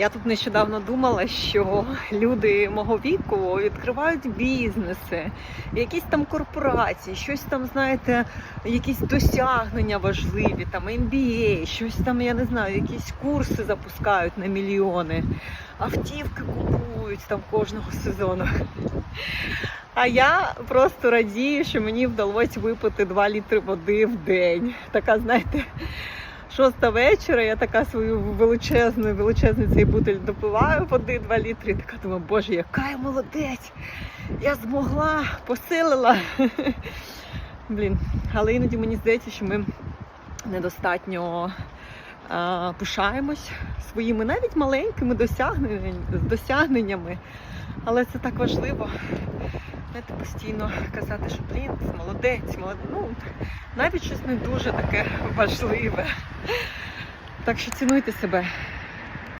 Я тут нещодавно думала, що люди мого віку відкривають бізнеси, якісь там корпорації, щось там, знаєте, якісь досягнення важливі, там MBA, щось там, я не знаю, якісь курси запускають на мільйони, автівки купують там кожного сезону. А я просто радію, що мені вдалося випити 2 літри води в день. Така, знаєте, шоста вечора, я така свою величезну, величезний цей бутиль допиваю води 2 літри. І така думаю, боже, яка я молодець! Я змогла, посилила. Блін, але іноді мені здається, що ми недостатньо а, пишаємось своїми навіть маленькими досягненнями. Але це так важливо. Знаєте, постійно казати, що блін, молодець, молодець. Ну, навіть щось не дуже таке важливе. Так що цінуйте себе.